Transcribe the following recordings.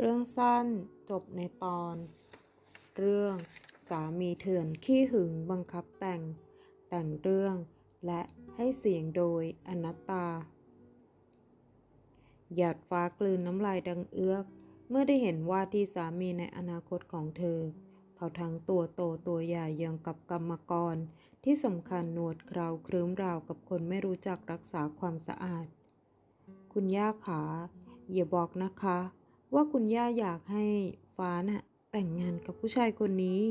เรื่องสั้นจบในตอน เรื่องสามีเถื่อนขี้หึงบังคับแต่ง แต่งเรื่องและให้เสียงโดยอนัตตา หยาดฟ้ากลืนน้ำลายดังเอื้อก เมื่อได้เห็นว่าที่สามีในอนาคตของเธอ เขาทั้งตัวโตตัวใหญ่ยังกับกรรมกร ที่สำคัญหนวดเคราวครื้มราวกับคนไม่รู้จักรักษาความสะอาด คุณย่าขา อย่าบอกนะคะ ว่าคุณย่าอยากให้ฟ้าน่ะแต่งงานกับผู้ชายคนนี้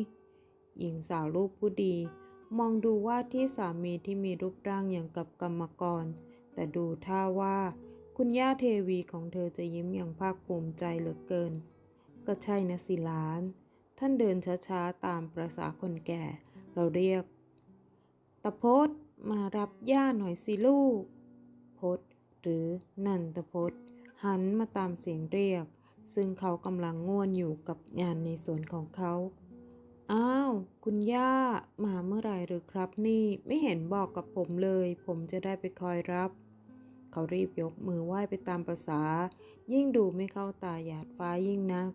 หญิงสาวลูกผู้ดี มองดูว่าที่สามีที่มีรูปร่างอย่างกับกรรมกร แต่ดูท่าว่า คุณย่าเทวีของเธอจะยิ้มอย่างภาคภูมิใจเหลือเกิน ก็ใช่นะสิหลาน ท่านเดินช้าๆตามประษาคนแก่ เราเรียก ตะพดมารับย่าหน่อยสิลูก พดหรือนันตพดหันมาตามเสียงเรียก ซึ่งเขากำลังง่วนอยู่กับงานในสวนของเขา อ้าว คุณย่า มาเมื่อไหร่หรือครับนี่ ไม่เห็นบอกกับผมเลย ผมจะได้ไปคอยรับ เขารีบยกมือไหว้ไปตามประษา ยิ่งดูไม่เข้าตาหยาดฟ้ายิ่งนัก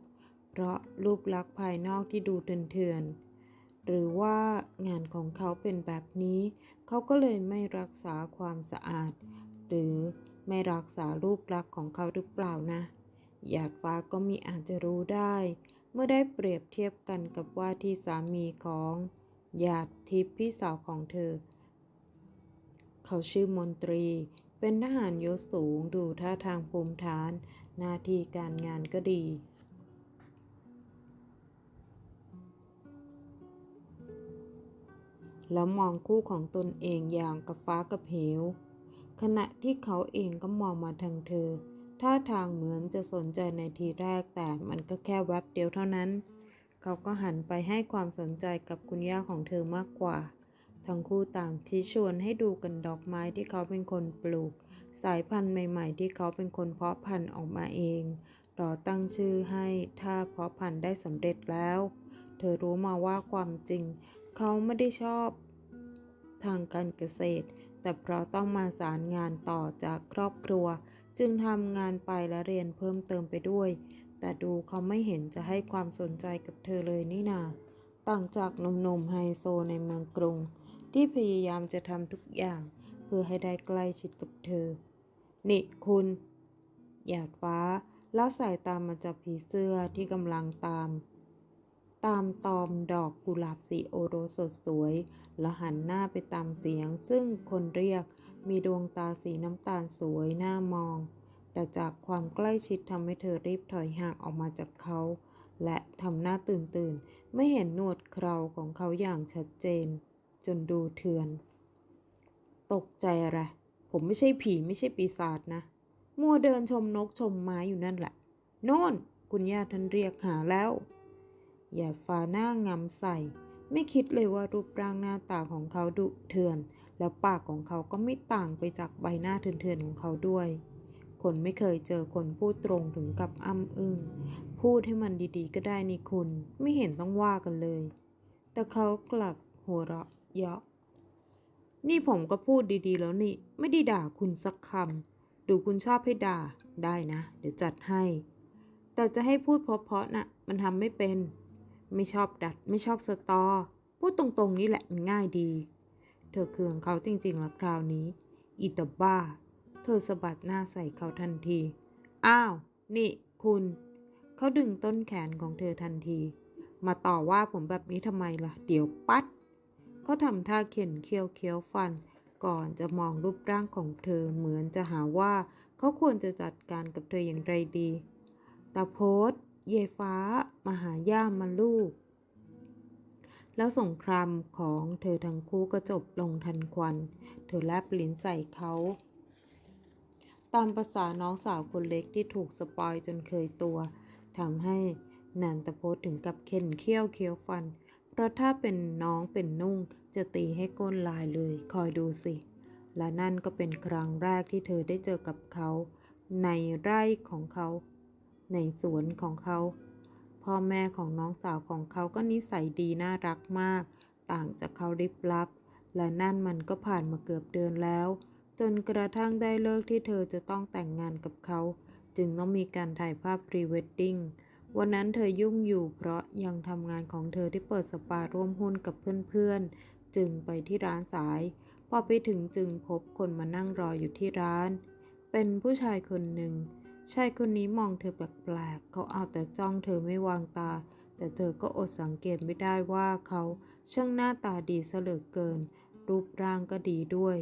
เพราะรูปลักษณ์ภายนอกที่ดูเถื่อนๆ หรือว่างานของเขาเป็นแบบนี้ เขาก็เลยไม่รักษาความสะอาด หรือไม่รักษารูปลักษณ์ของเขาหรือเปล่านะ หยาดฟ้าก็มีอาจจะรู้ได้ เมื่อได้เปรียบเทียบกันกับว่าที่สามีของหยาดทิพย์พี่สาวของเธอ เขาชื่อมนตรี เป็นทหารยศสูงดูท่าทางภูมิฐาน หน้าที่การงานก็ดี แล้วมองคู่ของตนเองอย่างกับฟ้ากับเหวขณะที่เขาเองก็มองมาทางเธอ ท่าทางเหมือนจะสนใจในทีแรกแต่มันก็แค่แวบเดียวเท่านั้น เขาก็หันไปให้ความสนใจกับคุณย่าของเธอมากกว่า ทั้งคู่ต่างที่ชวนให้ดูกันดอกไม้ที่เขาเป็นคนปลูก สายพันธุ์ใหม่ ๆ ที่เขาเป็นคนเพาะพันธุ์ออกมาเองรอตั้งชื่อให้ถ้าเพาะพันธุ์ได้สำเร็จแล้ว เธอรู้มาว่าความจริง เขาไม่ได้ชอบทางการเกษตร แต่เพราะต้องมาสารงานต่อจากครอบครัว จึงทำงานไปและเรียนเพิ่มเติมไปด้วย แต่ดูเขาไม่เห็นจะให้ความสนใจกับเธอเลยนี่นา ต่างจากหนุ่มๆไฮโซในเมืองกรุง ที่พยายามจะทำทุกอย่าง เพื่อให้ได้ใกล้ชิดกับเธอ นี่คุณหยาดฟ้าละสายตามมาจากผีเสื้อที่กำลังตาม ตามตอมดอกกุหลาบสีโอโรสสสวย แล้วหันหน้าไปตามเสียงซึ่งคนเรียก มีดวงตาสีน้ำตาลสวยน่ามอง แต่จากความใกล้ชิดทำให้เธอรีบถอยห่างออกมาจากเขา และทำหน้าตื่นตื่นไม่เห็นหนวดเคราของเขาอย่างชัดเจน จนดูเถื่อน ตกใจอะไรผมไม่ใช่ผีไม่ใช่ปีศาจนะ มัวเดินชมนกชมไม้อยู่นั่นแหละ โน่น คุณย่าท่านเรียกหาแล้ว อย่าฟ้าหน้างำใส่ ไม่คิดเลยว่ารูปร่างหน้าตาของเขาดุเถื่อน แล้วปากของเขาก็ไม่ต่างไปจากใบหน้าเถื่อนๆของเขาด้วย คนไม่เคยเจอคนพูดตรงถึงกับอ้ำอึง้งพูดให้มันดีๆ ก็ได้นี่คุณ ไม่เห็นต้องว่ากันเลย แต่เขากลับหัวเราะเยาะนี่ผมก็พูดดีๆ แล้วนี่ ไม่ได้ด่าคุณสักคำดูคุณชอบให้ด่าได้นะ เดี๋ยวจัดให้ แต่จะให้พูดเพราะๆน่ะ มันทำไม่เป็น ไม่ชอบดัด ไม่ชอบสตอ พูดตรงๆนี่แหละมันง่ายดี เธอเคืองเขาจริงๆละคราวนี้อีตาบ้า เธอสะบัดหน้าใส่เขาทันที อ้าว นี่ คุณ เขาดึงต้นแขนของเธอทันที มาต่อว่าผมแบบนี้ทำไมล่ะ เดี๋ยวปัด เขาทำท่าเข็นเคี้ยวเคี้ยวฟัน ก่อนจะมองรูปร่างของเธอเหมือนจะหาว่า เขาควรจะจัดการกับเธออย่างไรดีตาโพสเยฟ้า มาหาย่ามาลูก แล้วสงครามของเธอทั้งคู่ก็จบลงทันควัน เธอแลบลิ้นใส่เขา ตามภาษาน้องสาวคนเล็กที่ถูกสปอยจนเคยตัวทำให้นันตพจน์ถึงกับเข็นเขี้ยวเคี้ยวฟัน เพราะถ้าเป็นน้องเป็นนุ่งจะตีให้ก้นลายเลย คอยดูสิ และนั่นก็เป็นครั้งแรกที่เธอได้เจอกับเขา ในไร่ของเขา ในสวนของเขา พ่อแม่ของน้องสาวของเขาก็นิสัยดีน่ารักมาก ต่างจากเขาริบลับ และนั่นมันก็ผ่านมาเกือบเดือนแล้ว จนกระทั่งได้เลิกที่เธอจะต้องแต่งงานกับเขา จึงต้องมีการถ่ายภาพพรีเวดดิ้งวันนั้นเธอยุ่งอยู่เพราะยังทำงานของเธอที่เปิดสปาร่วมหุ้นกับเพื่อนๆ จึงไปที่ร้านสาย พอไปถึงจึงพบคนมานั่งรออยู่ที่ร้าน เป็นผู้ชายคนหนึ่ง ชายคนนี้มองเธอแปลกๆ เขาเอาแต่จ้องเธอไม่วางตา แต่เธอก็อดสังเกตไม่ได้ว่าเขาช่างหน้าตาดีเสลือเกิน รูปร่างก็ดีด้วย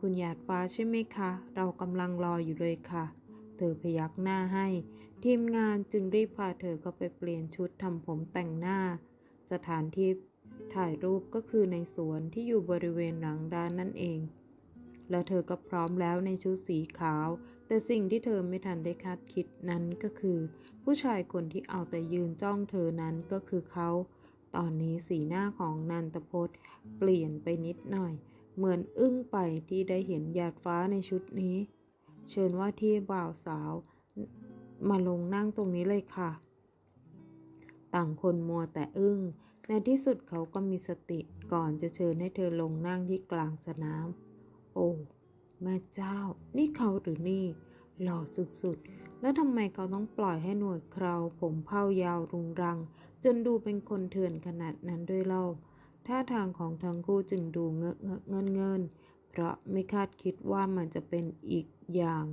คุณหยาดฟ้าใช่ไหมคะ เรากำลังรออยู่เลยค่ะ เธอพยักหน้าให้ ทีมงานจึงรีบพาเธอก็ไปเปลี่ยนชุดทำผมแต่งหน้า สถานที่ถ่ายรูปก็คือในสวนที่อยู่บริเวณหลังร้านนั่นเอง แล้วเธอก็พร้อมแล้วในชุดสีขาว แต่สิ่งที่เธอไม่ทันได้คาดคิดนั้นก็คือ ผู้ชายคนที่เอาแต่ยืนจ้องเธอนั้นก็คือเขา ตอนนี้สีหน้าของนันตพจน์ เปลี่ยนไปนิดหน่อย เหมือนอึ้งไปที่ได้เห็นหยาดฟ้าในชุดนี้ เชิญว่าที่บ่าวสาว มาลงนั่งตรงนี้เลยค่ะ ต่างคนมัวแต่อึ้ง ในที่สุดเขาก็มีสติก่อนจะเชิญให้เธอลงนั่งที่กลางสนาม โอ้ แม่เจ้า นี่เขาหรือนี่ หล่อสุดๆ แล้วทำไมเขาต้องปล่อยให้หนวดเคราผมเผ้ายาวรุงรัง จนดูเป็นคนเถื่อนขนาดนั้นด้วยเล่า ท่าทางของทั้งคู่จึงดูเงอะเงอะเงินเงินเพราะไม่คาดคิดว่ามันจะเป็นอีกอย่าง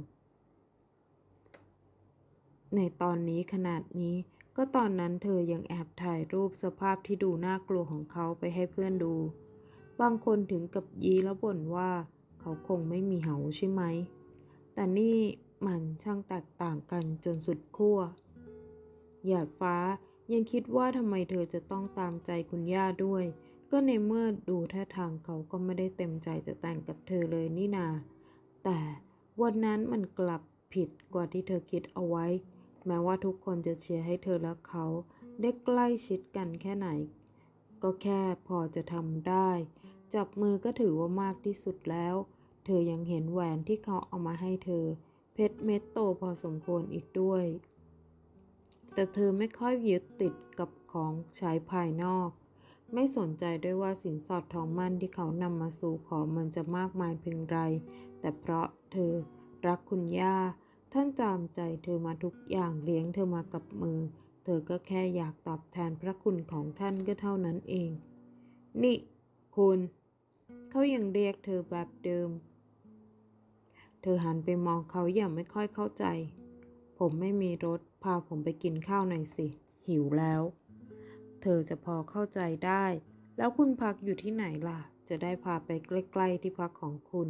ในตอนนี้ขนาดนี้ ก็ตอนนั้นเธอยังแอบถ่ายรูปสภาพที่ดูน่ากลัวของเขาไปให้เพื่อนดู บางคนถึงกับยีแล้วบ่นว่า เขาคงไม่มีเหาใช่ไหม แต่นี่มันช่างแตกต่างกันจนสุดขั้ว หยาดฟ้ายังคิดว่าทำไมเธอจะต้องตามใจคุณย่าด้วย ก็ในเมื่อดูท่าทางเขาก็ไม่ได้เต็มใจจะแต่งกับเธอเลยนี่นา แต่วันนั้นมันกลับผิดกว่าที่เธอคิดเอาไว้ แม้ว่าทุกคนจะเชียร์ให้เธอและเขา ได้ใกล้ชิดกันแค่ไหน ก็แค่พอจะทำได้ จับมือก็ถือว่ามากที่สุดแล้ว เธอยังเห็นแหวนที่เขาเอามาให้เธอ เพชรเม็ดโตพอสมควรอีกด้วย แต่เธอไม่ค่อยยึดติดกับของใช้ภายนอก ไม่สนใจด้วยว่าสินสอดทองมั่นที่เขานำมาสู่ขอมันจะมากมายเพียงไร แต่เพราะเธอรักคุณย่า ท่านตามใจเธอมาทุกอย่างเลี้ยงเธอมากับมือ เธอก็แค่อยากตอบแทนพระคุณของท่านก็เท่านั้นเอง นี่ คุณ เขายังเรียกเธอแบบเดิม เธอหันไปมองเขาอย่างไม่ค่อยเข้าใจ ผมไม่มีรถ พาผมไปกินข้าวหน่อยสิ หิวแล้ว เธอจะพอเข้าใจได้ แล้วคุณพักอยู่ที่ไหนล่ะ จะได้พาไปใกล้ๆที่พักของคุณ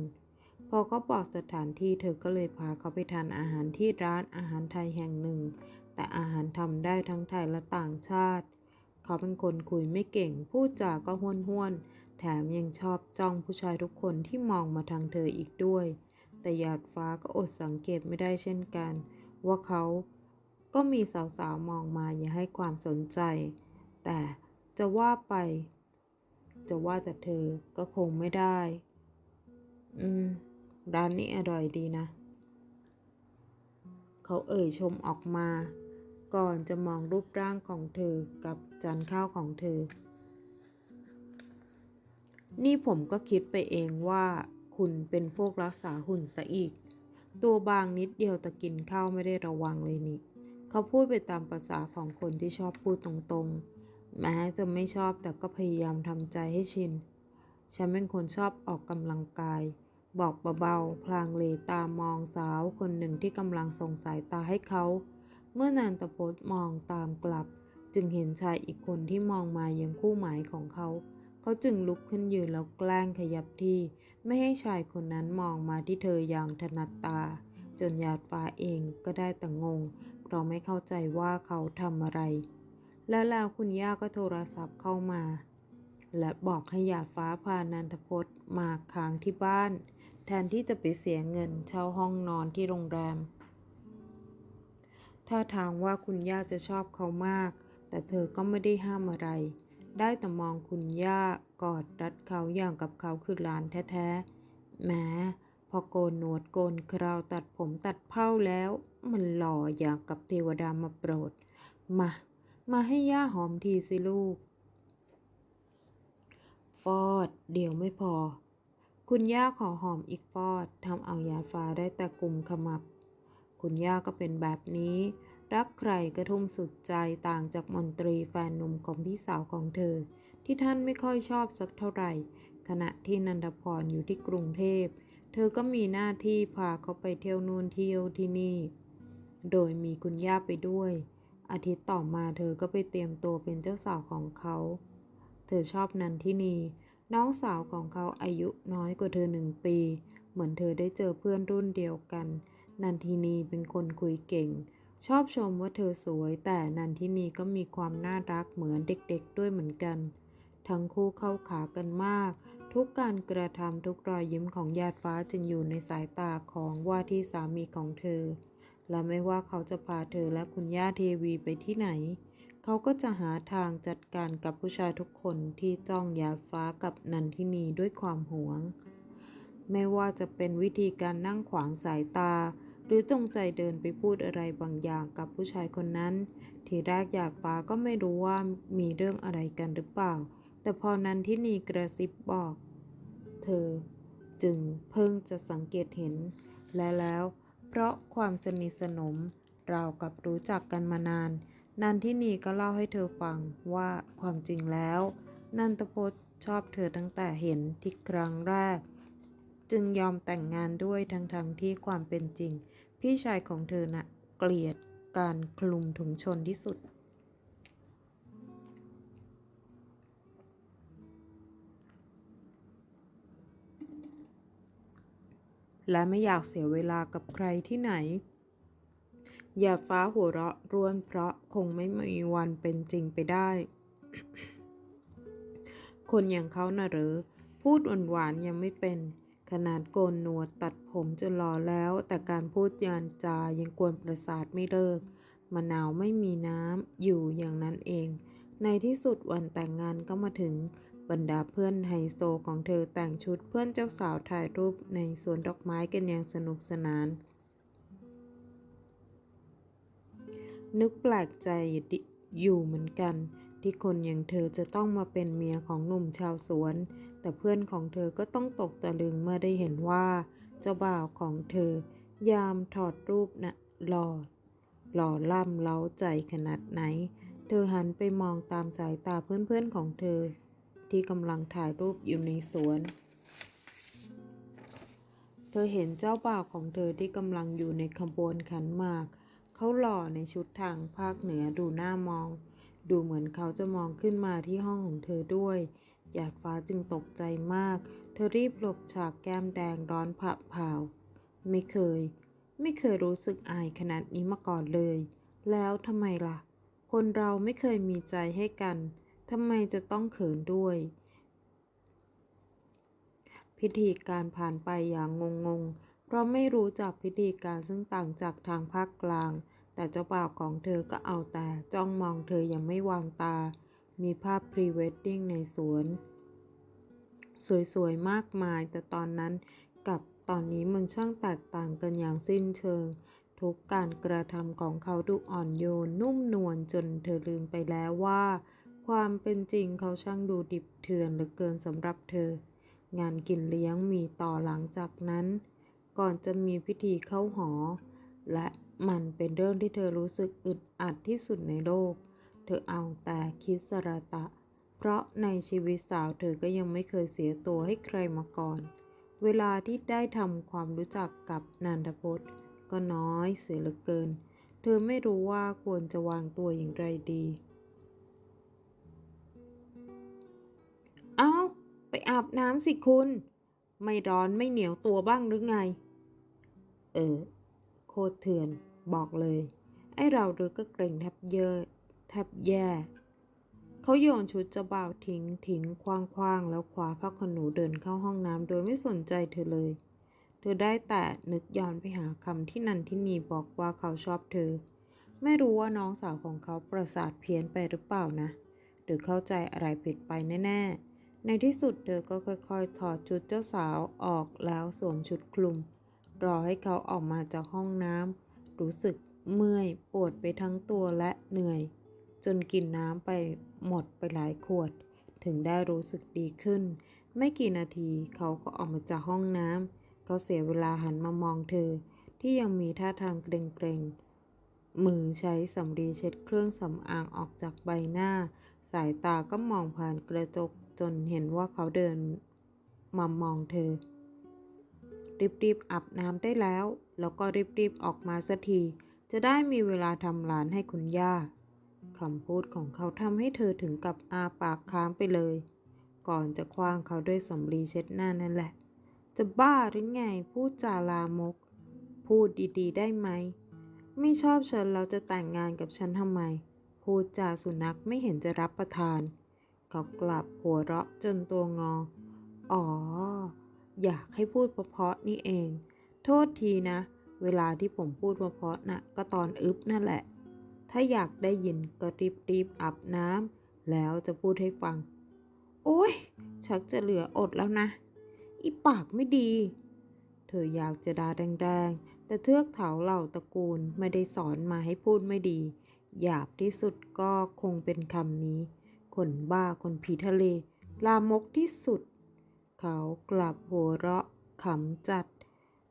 พอเขาบอกสถานที่เธอก็เลยพาเขาไปทานอาหารที่ร้านอาหารไทยแห่งหนึ่ง แต่อาหารทำได้ทั้งไทยและต่างชาติ เขาเป็นคนคุยไม่เก่ง พูดจาก็ห้วนห้วนๆแถมยังชอบจ้องผู้ชายทุกคนที่มองมาทางเธออีกด้วย แต่หยาดฟ้าก็อดสังเกตไม่ได้เช่นกัน ว่าเขาก็มีสาวๆมองมาอย่าให้ความสนใจ แต่จะว่าไป จะว่าแต่เธอก็คงไม่ได้ อืม ร้านนี้อร่อยดีนะ เขาเอ่ยชมออกมา ก่อนจะมองรูปร่างของเธอกับจานข้าวของเธอ นี่ผมก็คิดไปเองว่า คุณเป็นพวกรักษาหุ่นซะอีก ตัวบางนิดเดียวแต่กินข้าวไม่ได้ระวังเลยนี่ เขาพูดไปตามภาษาของคนที่ชอบพูดตรงๆ แม้จะไม่ชอบแต่ก็พยายามทำใจให้ชิน ฉันเป็นคนชอบออกกำลังกาย บอกเบาๆ พลางเลตามองสาวคนหนึ่งที่กำลังส่งสายตาให้เขา เมื่อนานตะพดมองตามกลับ จึงเห็นชายอีกคนที่มองมายังคู่หมายของเขา เขาจึงลุกขึ้นยืนแล้วแกล้งขยับที่ ไม่ให้ชายคนนั้นมองมาที่เธออย่างถนัดตา จนหยาดฟ้าเองก็ได้แต่งง เพราะไม่เข้าใจว่าเขาทำอะไร แล้วแล้วคุณย่าก็โทรศัพท์เข้ามา และบอกให้หยาดฟ้าพานันทพจน์มาค้างที่บ้าน แทนที่จะไปเสียเงินเช่าห้องนอนที่โรงแรมถ้าทางว่าคุณย่าจะชอบเขามาก แต่เธอก็ไม่ได้ห้ามอะไร ได้แต่มองคุณย่า กอดรัดเขาอย่างกับเขาคือหลานแท้ๆแม้พอโกนหนวดโกนเคราวตัดผมตัดเผ้าแล้ว มันหล่ออย่างกับเทวดามาโปรด มา มาให้ย่าหอมทีสิลูก ฟอดเดี๋ยวไม่พอ คุณย่าขอหอมอีกฟอดทำเอายาฟ้าได้แต่กลุ่มขมับ คุณย่าก็เป็นแบบนี้ รักใครก็ทุ่มสุดใจต่างจากมนตรีแฟนหนุ่มของพี่สาวของเธอ ที่ท่านไม่ค่อยชอบสักเท่าไหร่ ขณะที่นันทพรอยู่ที่กรุงเทพ เธอก็มีหน้าที่พาเขาไปเที่ยวนู่นเที่ยวที่นี่ โดยมีคุณย่าไปด้วย อาทิตย์ต่อมาเธอก็ไปเตรียมตัวเป็นเจ้าสาวของเขา เธอชอบนันทินีน้องสาวของเขาอายุน้อยกว่าเธอหนึ่งปี เหมือนเธอได้เจอเพื่อนรุ่นเดียวกัน นันทินีเป็นคนคุยเก่ง ชอบชมว่าเธอสวย แต่นันทินีก็มีความน่ารักเหมือนเด็กๆด้วยเหมือนกัน ทั้งคู่เข้าขากันมาก ทุกการกระทำทุกรอยยิ้มของญาติฟ้าจึงอยู่ในสายตาของว่าที่สามีของเธอ และไม่ว่าเขาจะพาเธอและคุณย่าเทวีไปที่ไหน เขาก็จะหาทางจัดการกับผู้ชายทุกคนที่จ้องยาฟ้ากับนันทินีด้วยความหวง ไม่ว่าจะเป็นวิธีการนั่งขวางสายตาหรือจงใจเดินไปพูดอะไรบางอย่างกับผู้ชายคนนั้น ทีแรกยาฟ้าก็ไม่รู้ว่ามีเรื่องอะไรกันหรือเปล่า แต่พอนันทินีกระซิบบอก เธอจึงเพิ่งจะสังเกตเห็น และแล้วเพราะความสนิทสนมเรากับรู้จักกันมานาน นันทินีก็เล่าให้เธอฟังว่าความจริงแล้ว นันทพจน์ชอบเธอตั้งแต่เห็นที่ครั้งแรก จึงยอมแต่งงานด้วยทั้งๆทที่ความเป็นจริง พี่ชายของเธอน่ะเกลียดการคลุมถุงชนที่สุด และไม่อยากเสียเวลากับใครที่ไหน อย่าฟ้าหัวเราะร่วนเพราะคงไม่มีวันเป็นจริงไปได้ คนอย่างเขาน่ะหรือ พูดหวานๆยังไม่เป็น ขนาดโกนหนวดตัดผมจนหล่อแล้ว แต่การพูดยานจายังกวนประสาทไม่เลิกมะนาวไม่มีน้ำอยู่อย่างนั้นเอง ในที่สุดวันแต่งงานก็มาถึง บรรดาเพื่อนไฮโซของเธอแต่งชุดเพื่อนเจ้าสาวถ่ายรูปในสวนดอกไม้กันอย่างสนุกสนาน นึกแปลกใจอยู่เหมือนกัน ที่คนอย่างเธอจะต้องมาเป็นเมียของหนุ่มชาวสวน แต่เพื่อนของเธอก็ต้องตกตะลึงเมื่อได้เห็นว่า เจ้าบ่าวของเธอ ยามถอดรูปนะ่ะหล่อหล่อล่ำเล้าใจขนาดไหน เธอหันไปมองตามสายตาเพื่อนๆของเธอ ที่กำลังถ่ายรูปอยู่ในสวน เธอเห็นเจ้าบ่าวของเธอที่กำลังอยู่ในขบวนขันหมาก เขาหล่อในชุดทางภาคเหนือดูน่ามอง ดูเหมือนเขาจะมองขึ้นมาที่ห้องของเธอด้วย หยาดฟ้าจึงตกใจมาก เธอรีบหลบฉากแก้มแดงร้อนผะเผาไม่เคย ไม่เคยรู้สึกอายขนาดนี้มาก่อนเลย แล้วทำไมล่ะ คนเราไม่เคยมีใจให้กัน ทำไมจะต้องเขินด้วย พิธีการผ่านไปอย่างงงๆ เพราะไม่รู้จักพิธีการซึ่งต่างจากทางภาคกลาง แต่เจ้าบ่าวของเธอก็เอาแต่จ้องมองเธออยังไม่วางตา มีภาพพรีเวดดิ้งในสวน สวยๆ มากมาย แต่ตอนนั้นกับตอนนี้มันช่างแตกต่างกันอย่างสิ้นเชิงทุกการกระทำของเขาดูอ่อนโยนนุ่มนวลจนเธอลืมไปแล้วว่า ความเป็นจริงเขาช่างดูดิบเถื่อนเหลือเกินสำหรับเธอ งานกินเลี้ยงมีต่อหลังจากนั้น ก่อนจะมีพิธีเข้าหอ และมันเป็นเรื่องที่เธอรู้สึกอึดอัดที่สุดในโลก เธอเอาแต่คิดสระตะ เพราะในชีวิตสาวเธอก็ยังไม่เคยเสียตัวให้ใครมาก่อน เวลาที่ได้ทำความรู้จักกับนันทพจน์ ก็น้อยเสียเหลือเกิน เธอไม่รู้ว่าควรจะวางตัวอย่างไรดี ไปอาบน้ำสิคุณ ไม่ร้อนไม่เหนียวตัวบ้างหรือไง เออ โคตรเถื่อนบอกเลย ไอเราหรือก็เกรงแทบเยอะแทบแย่ เขาโยนชุดเจ้าบ่าวทิ้งทิ้งคว้างคว้างแล้วคว้าผ้าขนหนูเดินเข้าห้องน้ำโดยไม่สนใจเธอเลย เธอได้แต่นึกย้อนไปหาคำที่นันทินีบอกว่าเขาชอบเธอ ไม่รู้ว่าน้องสาวของเขาประสาทเพี้ยนไปหรือเปล่านะ หรือเข้าใจอะไรผิดไปแน่ๆ ในที่สุดเธอก็ค่อยๆ ถอดชุดเจ้าสาวออกแล้วสวมชุดคลุม รอให้เขาออกมาจากห้องน้ำรู้สึกเมื่อยปวดไปทั้งตัวและเหนื่อย จนกินน้ำไปหมดไปหลายขวด ถึงได้รู้สึกดีขึ้น ไม่กี่นาทีเขาก็ออกมาจากห้องน้ำเขาเสียเวลาหันมามองเธอ ที่ยังมีท่าทางเกรงๆ มือใช้สำลีเช็ดเครื่องสำอางออกจากใบหน้า สายตาก็มองผ่านกระจก จนเห็นว่าเขาเดินมามองเธอ รีบๆอาบน้ำได้แล้ว แล้วก็รีบๆออกมาสักที จะได้มีเวลาทำร้านให้คุณย่าคำพูดของเขาทำให้เธอถึงกับอาปากค้างไปเลย ก่อนจะคว้างเขาด้วยสำลีเช็ดหน้านั่นแหละ จะบ้าหรือไงพูดจาลามก พูดดีๆ ได้ไหม ไม่ชอบฉันแล้วจะแต่งงานกับฉันทำไม พูดจาสุนัขไม่เห็นจะรับประทาน เขากลับหัวเราะจนตัวงอ อ๋อ อยากให้พูดเพราะๆนี่เอง โทษทีนะ เวลาที่ผมพูดเพราะๆนะ่ะก็ตอนอึบนั่นแหละ ถ้าอยากได้ยินก็รีบๆอาบน้ำแล้วจะพูดให้ฟัง โอ้ย ชักจะเหลืออดแล้วนะ อีปากไม่ดี เธออยากจะด่าแรงๆ แต่เทือกเถาเหล่าตระกูลไม่ได้สอนมาให้พูดไม่ดี หยาบที่สุดก็คงเป็นคำนี้ คนบ้าคนผีทะเล ลามกที่สุด เขากลับหัวเราะขำจัด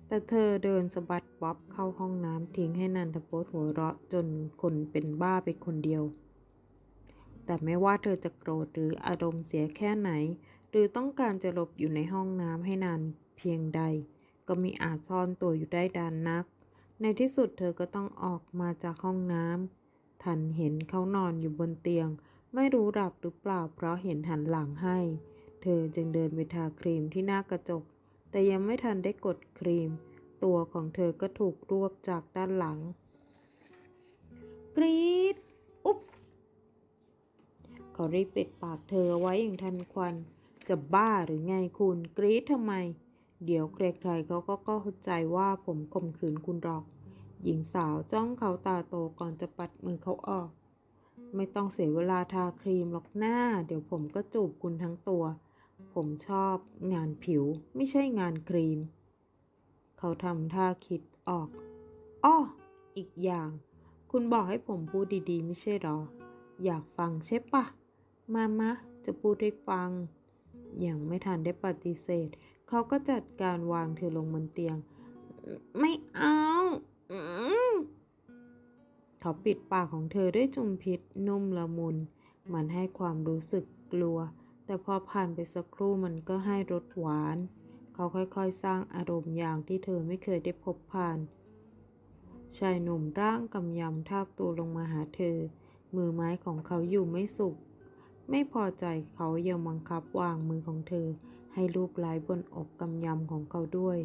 แต่เธอเดินสะบัดบ๊อบเข้าห้องน้ำทิ้งให้นันทพจน์หัวเราะจนคนเป็นบ้าไปคนเดียว แต่ไม่ว่าเธอจะโกรธหรืออารมณ์เสียแค่ไหน หรือต้องการจะหลบอยู่ในห้องน้ำให้นานเพียงใด ก็มีอาจซ่อนตัวอยู่ได้ดานนัก ในที่สุดเธอก็ต้องออกมาจากห้องน้ำทันเห็นเขานอนอยู่บนเตียง ไม่รู้หลับหรือเปล่าเพราะเห็นหันหลังให้ เธอจึงเดินไปทาครีมที่หน้ากระจก แต่ยังไม่ทันได้กดครีม ตัวของเธอก็ถูกรวบจากด้านหลัง กรีดอุ๊บเขารีบปิดปากเธอไว้อย่างทันควัน จะบ้าหรือไงคุณกรีดทำไม เดี๋ยวใครๆเขาก็เข้าใจว่าผมข่มขืนคุณหรอก หญิงสาวจ้องเขาตาโตก่อนจะปัดมือเขาออก ไม่ต้องเสียเวลาทาครีมหรอกหน้า เดี๋ยวผมก็จูบคุณทั้งตัว ผมชอบงานผิวไม่ใช่งานครีม เขาทำท่าคิดออก อ้อ อีกอย่าง คุณบอกให้ผมพูดดีๆ ไม่ใช่หรอ อยากฟังใช่ปะ มามะ จะพูดให้ฟัง ยังไม่ทันได้ปฏิเสธ เขาก็จัดการวางเธอลงบนเตียง ไม่เอา อื เขาปิดปากของเธอด้วยจุมพิษนุ่มละมุน มันให้ความรู้สึกกลัว แต่พอผ่านไปสักครู่มันก็ให้รสหวาน เขาค่อยๆสร้างอารมณ์อย่างที่เธอไม่เคยได้พบผ่าน ชายหนุ่มร่างกำยำทาบตัวลงมาหาเธอ มือไม้ของเขาอยู่ไม่สุข ไม่พอใจเขายังบังคับวางมือของเธอ ให้รูปไล้บนอกกำยำของเขาด้วย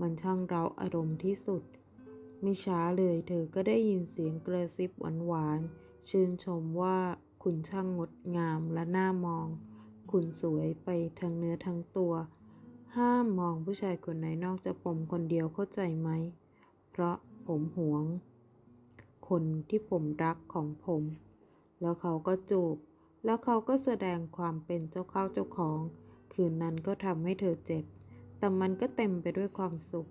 มันช่างเร้าอารมณ์ที่สุด ไม่ช้าเลยเธอก็ได้ยินเสียงกระซิบหวานๆชื่นชมว่าคุณช่างงดงามและน่ามอง คุณสวยไปทั้งเนื้อทั้งตัว ห้ามมองผู้ชายคนไหนนอกจากผมคนเดียวเข้าใจไหม เพราะผมหวง คนที่ผมรักของผม แล้วเขาก็จูบ แล้วเขาก็แสดงความเป็นเจ้าเข้าเจ้าของ คืนนั้นก็ทำให้เธอเจ็บ แต่มันก็เต็มไปด้วยความสุข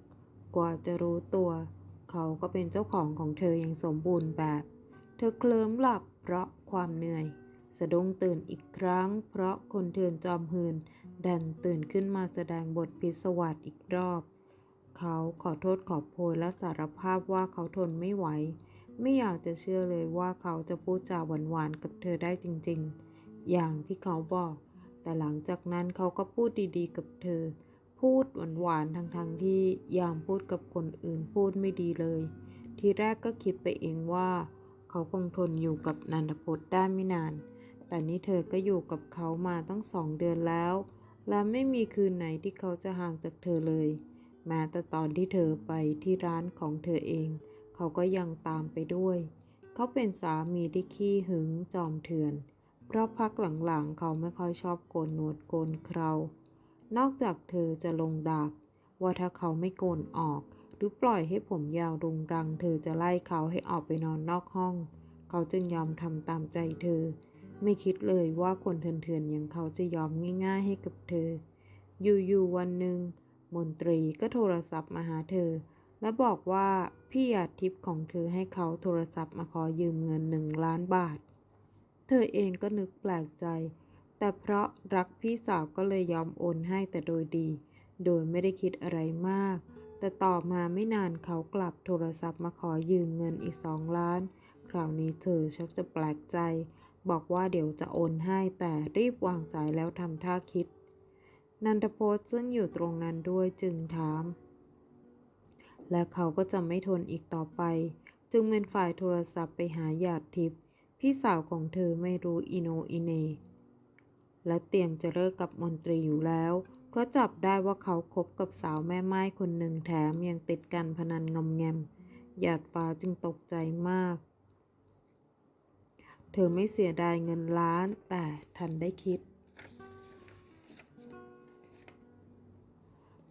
กว่าจะรู้ตัว เขาก็เป็นเจ้าของของเธออย่างสมบูรณ์แบบ เธอเคลิ้มหลับเพราะความเหนื่อย สะดุ้งตื่นอีกครั้ง เพราะคนเทือนจอมหืนดันตื่นขึ้นมาแสดงบทพิศวาสอีกรอบ เขาขอโทษขอโพยและสารภาพว่าเขาทนไม่ไหว ไม่อยากจะเชื่อเลยว่าเขาจะพูดจาหวานๆกับเธอได้จริง ๆ อย่างที่เขาบอก แต่หลังจากนั้นเขาก็พูดดีๆ กับเธอ พูดหวานๆทั้งๆที่ยามพูดกับคนอื่นพูดไม่ดีเลย ทีแรกก็คิดไปเองว่า เขาคงทนอยู่กับนันทพจน์ได้ไม่นาน แต่นี่เธอก็อยู่กับเขามาตั้งสองเดือนแล้ว และไม่มีคืนไหนที่เขาจะห่างจากเธอเลย แม้แต่ตอนที่เธอไปที่ร้านของเธอเอง เขาก็ยังตามไปด้วย เขาเป็นสามีที่ขี้หึงจอมเถื่อน เพราะพักหลังๆเขาไม่ค่อยชอบโกนหนวดโกนเครา นอกจากเธอจะลงดาบว่าถ้าเขาไม่โกนออก หรือปล่อยให้ผมยาวรุงรัง เธอจะไล่เขาให้ออกไปนอนนอกห้อง เขาจึงยอมทำตามใจเธอ ไม่คิดเลยว่าคนเถื่อนๆอย่างเขาจะยอมง่าย ๆ ให้กับเธอ อยู่ๆวันหนึ่งมนตรีก็โทรศัพท์มาหาเธอ และบอกว่าพี่หยาดทิพย์ของเธอให้เขาโทรศัพท์มาขอยืมเงินหนึ่งล้านบาท เธอเองก็นึกแปลกใจ แต่เพราะรักพี่สาวก็เลยยอมโอนให้แต่โดยดี โดยไม่ได้คิดอะไรมาก แต่ต่อมาไม่นานเขากลับโทรศัพท์มาขอยืมเงินอีกสองล้าน คราวนี้เธอชักจะแปลกใจ บอกว่าเดี๋ยวจะโอนให้แต่รีบวางสายแล้วทำท่าคิด นันทพจน์ซึ่งอยู่ตรงนั้นด้วยจึงถาม และเขาก็จะไม่ทนอีกต่อไป จึงเป็นฝ่ายโทรศัพท์ไปหาหยาดทิพย์พี่สาวของเธอไม่รู้อิโนอิเน และเตรียมจะเลิกกับมนตรีอยู่แล้ว เพราะจับได้ว่าเขาคบกับสาวแม่ไม้คนหนึ่งแถมยังติดการพนันงอมแงม หยาดฟ้าจึงตกใจมาก เธอไม่เสียดายเงินล้านแต่ทันได้คิด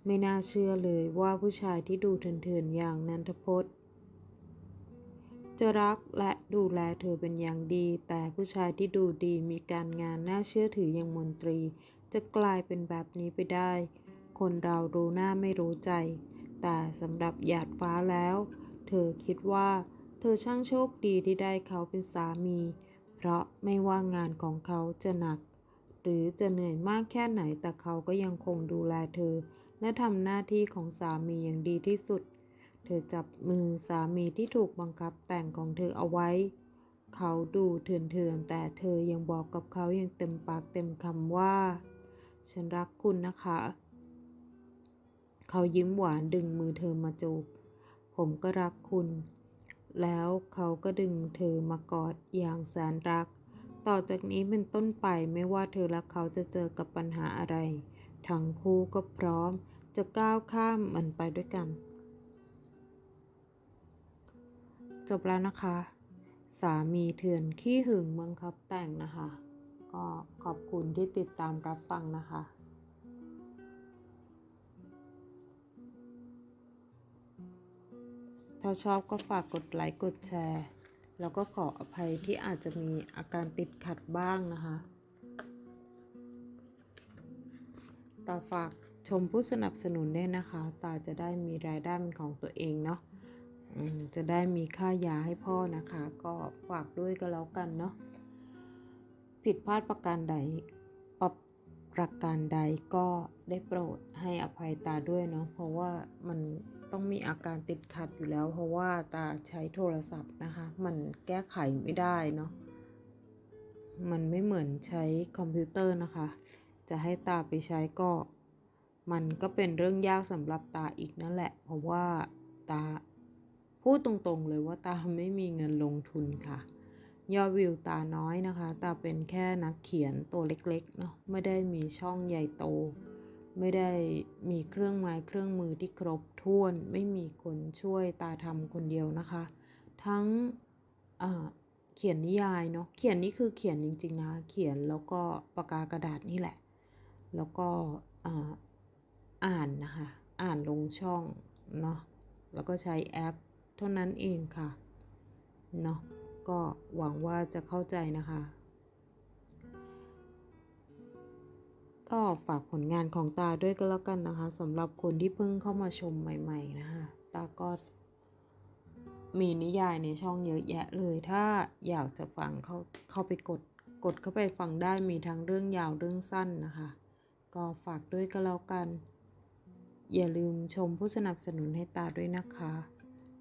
ไม่น่าเชื่อเลยว่าผู้ชายที่ดูเถื่อนๆอย่างนันทพจน์ จะรักและดูแลเธอเป็นอย่างดี แต่ผู้ชายที่ดูดีมีการงานน่าเชื่อถืออย่างมนตรี จะกลายเป็นแบบนี้ไปได้ คนเรารู้หน้าไม่รู้ใจ แต่สำหรับหยาดฟ้าแล้ว เธอคิดว่า เธอช่างโชคดีที่ได้เขาเป็นสามี เพราะไม่ว่างานของเขาจะหนัก หรือจะเหนื่อยมากแค่ไหนแต่เขาก็ยังคงดูแลเธอ และทำหน้าที่ของสามีอย่างดีที่สุด เธอจับมือสามีที่ถูกบังคับแต่งของเธอเอาไว้ เขาดูเถื่อนๆแต่เธอยังบอกกับเขาอย่างเต็มปากเต็มคำว่า ฉันรักคุณนะคะ เขายิ้มหวานดึงมือเธอมาจูบ ผมก็รักคุณ แล้วเขาก็ดึงเธอมากอดอย่างแสนรัก ต่อจากนี้เป็นต้นไปไม่ว่าเธอและเขาจะเจอกับปัญหาอะไร ทั้งคู่ก็พร้อมจะก้าวข้ามมันไปด้วยกัน จบแล้วนะคะ สามีเถื่อนขี้หึงเมืองครับแต่งนะคะ ก็ขอบคุณที่ติดตามรับฟังนะคะถ้าชอบก็ฝากกดไลค์กดแชร์ แล้วก็ขออภัยที่อาจจะมีอาการติดขัดบ้างนะคะตาฝากชมผู้สนับสนุนด้วยนะคะ ตาจะได้มีรายได้เป็นของตัวเองเนาะ จะได้มีค่ายาให้พ่อนะคะ ก็ฝากด้วยก็แล้วกันเนาะผิดพลาดประการใดปรับประการใดก็ได้โปรดให้อภัยตาด้วยเนาะเพราะว่ามันต้องมีอาการติดขัดอยู่แล้ว เพราะว่าตาใช้โทรศัพท์นะคะ มันแก้ไขไม่ได้เนาะมันไม่เหมือนใช้คอมพิวเตอร์นะคะ จะให้ตาไปใช้ก็ มันก็เป็นเรื่องยากสำหรับตาอีกนั่นแหละ เพราะว่าตา พูดตรงๆเลยว่าตาไม่มีเงินลงทุนค่ะ ยอดวิวตาน้อยนะคะ ตาเป็นแค่นักเขียนตัวเล็กๆเนาะไม่ได้มีช่องใหญ่โต ไม่ได้มีเครื่องไม้เครื่องมือที่ครบถ้วน ไม่มีคนช่วยตาทำคนเดียวนะคะ ทั้งเขียนนิยายเนาะเขียนนี่คือเขียนจริงๆนะเขียนแล้วก็ปากกากระดาษนี่แหละ แล้วก็อ่านนะคะ อ่านลงช่องเนาะแล้วก็ใช้แอป เท่านั้นเองค่ะ เนาะก็หวังว่าจะเข้าใจนะคะ ก็ฝากผลงานของตาด้วยก็แล้วกันนะคะสำหรับคนที่เพิ่งเข้ามาชมใหม่ๆนะคะตาก็มีนิยายในช่องเยอะแยะเลย ถ้าอยากจะฟังเข้าเข้าไปกดกดเข้าไปฟังได้มีทั้งเรื่องยาวเรื่องสั้นนะคะ ก็ฝากด้วยก็แล้วกัน อย่าลืมชมผู้สนับสนุนให้ตาด้วยนะคะ